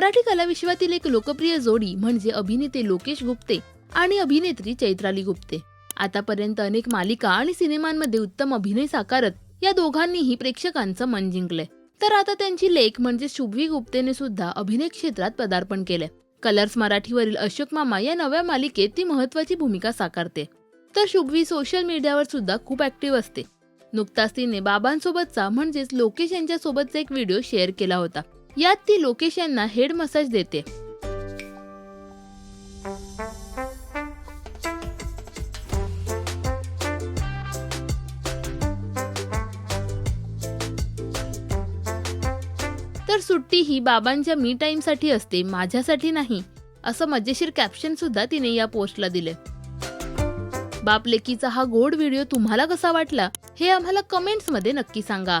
मराठी कला विश्वातील एक लोकप्रिय जोडी म्हणजे अभिनेते लोकेश गुप्ते आणि अभिनेत्री चैत्राली गुप्ते. आतापर्यंत अनेक मालिका आणि सिनेमांमध्ये उत्तम अभिनय साकारत या दोघांनीही प्रेक्षकांचं मन जिंकलंय. तर आता त्यांची लेख म्हणजे शुभवी गुप्तेने सुद्धा अभिनय क्षेत्रात पदार्पण केलंय. कलर्स मराठीवरील अशोक मामा या नव्या मालिकेत ती महत्वाची भूमिका साकारते. तर शुभवी सोशल मीडियावर सुद्धा खूप ऍक्टिव्ह असते. नुकताच तिने बाबांसोबतचा म्हणजेच लोकेश यांच्या सोबतचा एक व्हिडिओ शेअर केला होता. यात ती लोकेश यांना हेड मसाज देते. तर सुट्टी ही बाबांच्या मी टाइमसाठी असते माझ्यासाठी नाही असं मजेशीर कॅप्शन सुद्धा तिने या पोस्टला दिले. बाप लेकीचा हा गोड व्हिडिओ तुम्हाला कसा वाटला हे आम्हाला कमेंट्समध्ये नक्की सांगा.